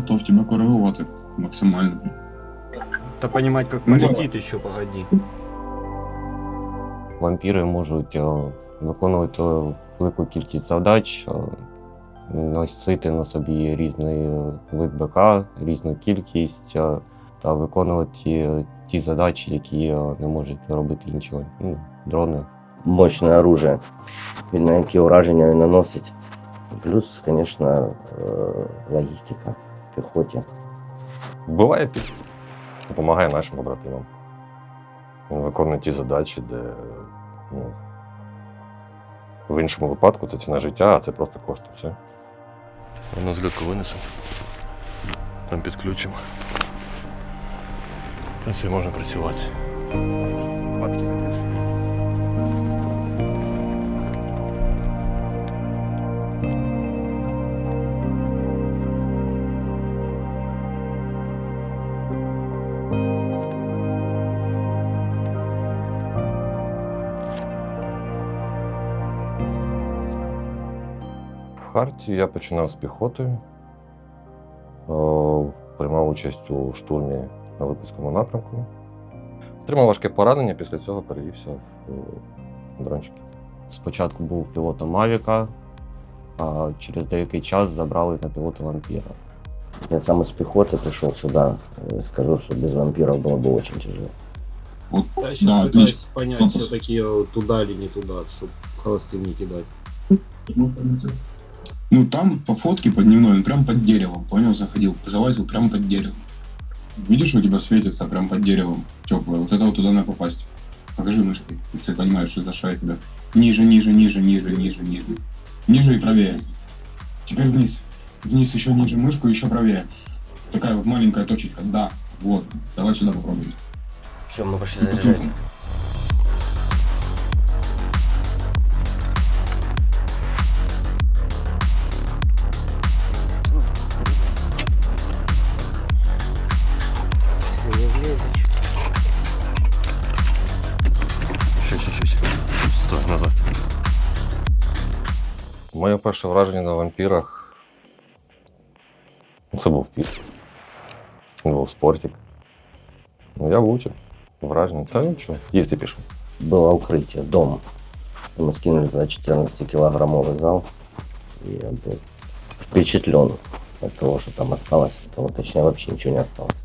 готов тебе коригувати максимально. Да понимать, как Ну, полетит еще, погоди. Вампіри можуть е, виконувати велику кількість задач, е, носити на собі різний е, вид БК, різну кількість е, та виконувати е, ті задачі, які е, не можуть робити інші ну, дрони. мощне оружие, на які ураження він наносить. Плюс, звісно, логістика піхоті. Вбиває під. Допомагає нашим побратимам. Він виконує ті задачі, де ну, в іншому випадку це ціна життя, а це просто кошти. Все. Воно з льотку винесемо. Там підключимо. В принципі, можна працювати. В Харті я починав з піхоти, О, приймав участь у штурмі на Липецькому напрямку. Отримав важке поранення, після цього перевівся в е, дрончики. Спочатку був пілотом Мавіка, а через деякий час забрали на пілота вампіра. Я сам из пехоты пришел сюда. Э, Скажу, что без вампиров было бы очень тяжело. Вот, Я да, сейчас отлично. пытаюсь понять Вопрос. все-таки туда или не туда, чтобы холостым не кидать. Ну там по фотке по дневной, он прям под деревом, понял, заходил, залазил прям под деревом. Видишь, у тебя светится прям под деревом теплое. Вот это вот туда надо попасть. Покажи мышкой, если понимаешь, что за тебя. Ниже, ниже, ниже, ниже, ниже, ниже. Ниже и правее. Теперь вниз. Вниз еще ниже мышку, еще правее. Такая вот маленькая точечка. Да, вот. Давай сюда попробуем. Все, мы пошли заряжать. Моє перше враження на вампірах. ну, Це був піс. Це був спортик. Ну, я влучив. Враження. Та нічого. Їсти пішов. Было укрытие, дом. Мы скинули туда 14-килограммовый зал. И я был впечатлен от того, что там осталось. От того, точнее, вообще ничего не осталось.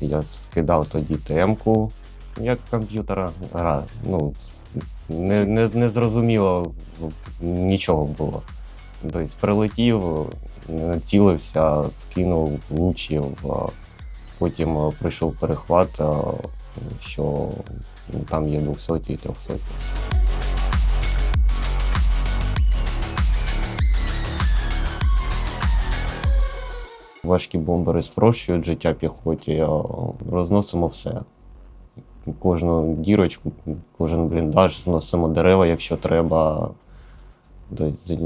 Я скидав тоді ТМ-ку, як комп'ютера гра. Ну, не, не, не зрозуміло нічого було. Тобто прилетів, націлився, скинув, влучив, а потім прийшов перехват, що ну, там є 200 і 300. Важкі бомбери спрощують життя піхоті, розносимо все. Кожну дірочку, кожен бліндаж, зносимо дерева, якщо треба.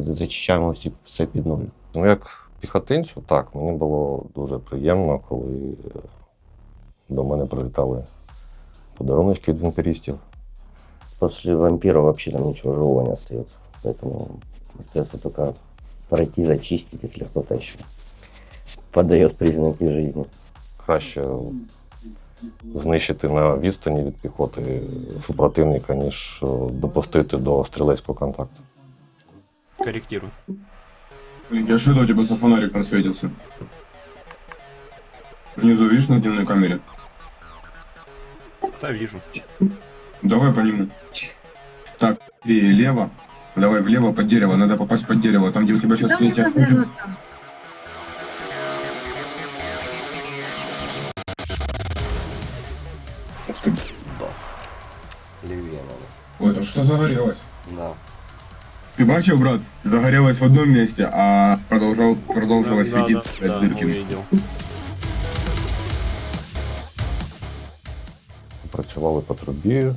Зачищаємо всі, все під нуль. Ну, як піхотинцю, так, мені було дуже приємно, коли е, до мене прилітали подаруночки від вампірістів. После вампира вообще там ничего живого не остается. Поэтому остается только пройти, зачистить, если кто-то еще подает признаки жизни. Краще знищити на відстані від піхоти супротивника, ніж е, допустити до стрілецького контакту. Корректируй. Я что у тебя за фонариком светится? Внизу видишь на дневной камере? Да, вижу. Давай по нему. Так, и лево. Давай влево под дерево. Надо попасть под дерево. Там, где у тебя сейчас Там Ух ты. Левее надо. Вот, а что загорелось? Да. Ты бачил, брат? Загорелось в одном месте, а продолжал, продолжилось Да, да, светиться да, с да, дырки. увидел. Працювали по трубі,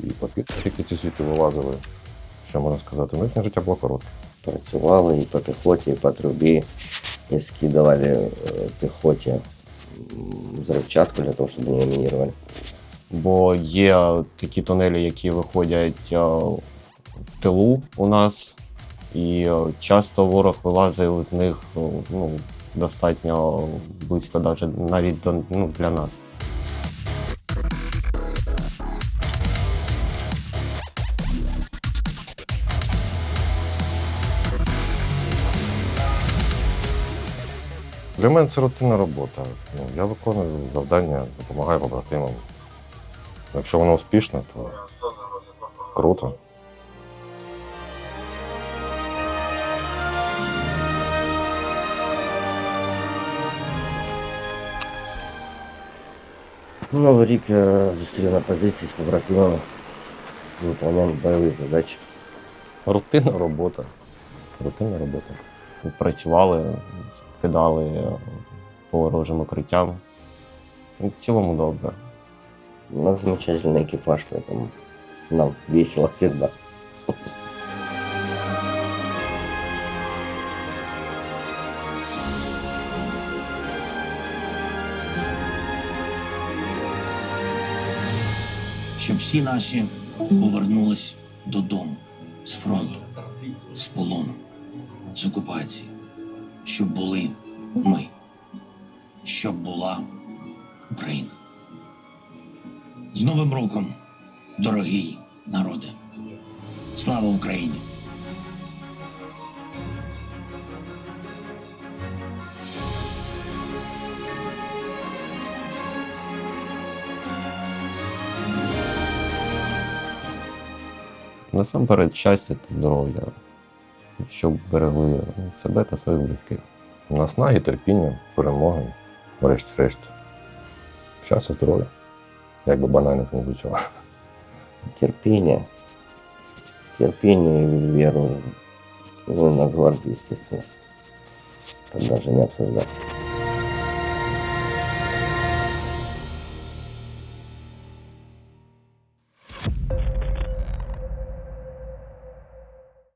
і по тільки ці звідти вилазили. Що можна сказати? Ну, їхнє життя було коротке. Працювали і по піхоті, і по трубі, і скидывали е, піхоті м, взрывчатку для того, щоб не мінірували. Бо є такі тунелі, які виходять в тилу у нас, і часто ворог вилазить з них ну, достатньо близько навіть до, ну, для нас. Для мене це рутинна робота. Ну, я виконую завдання, допомагаю побратимам. Якщо воно успішне, то круто. Ну, Новий рік я зустрів на позиції з побратимами. Виконуємо бойові задачі. Рутинна робота. Рутинна робота Працювали, кидали по ворожим укриттям. Ну, В цілому добре. У нас замечательный экипаж, поэтому нам весело всегда. щоб всі наші повернулись додому з фронту, з полону, з окупації, щоб були ми, щоб була Україна. З Новим роком, дорогий народи! Слава Україні! Насамперед щастя та здоров'я, щоб берегли себе та своїх близьких. Наснаги, терпіння, перемоги, врешті-решт. Щастя, здоров'я. Як би банально це не звучало. Терпіння. Терпение и веру в Нацгвардию, естественно. Это навіть не обсуждать.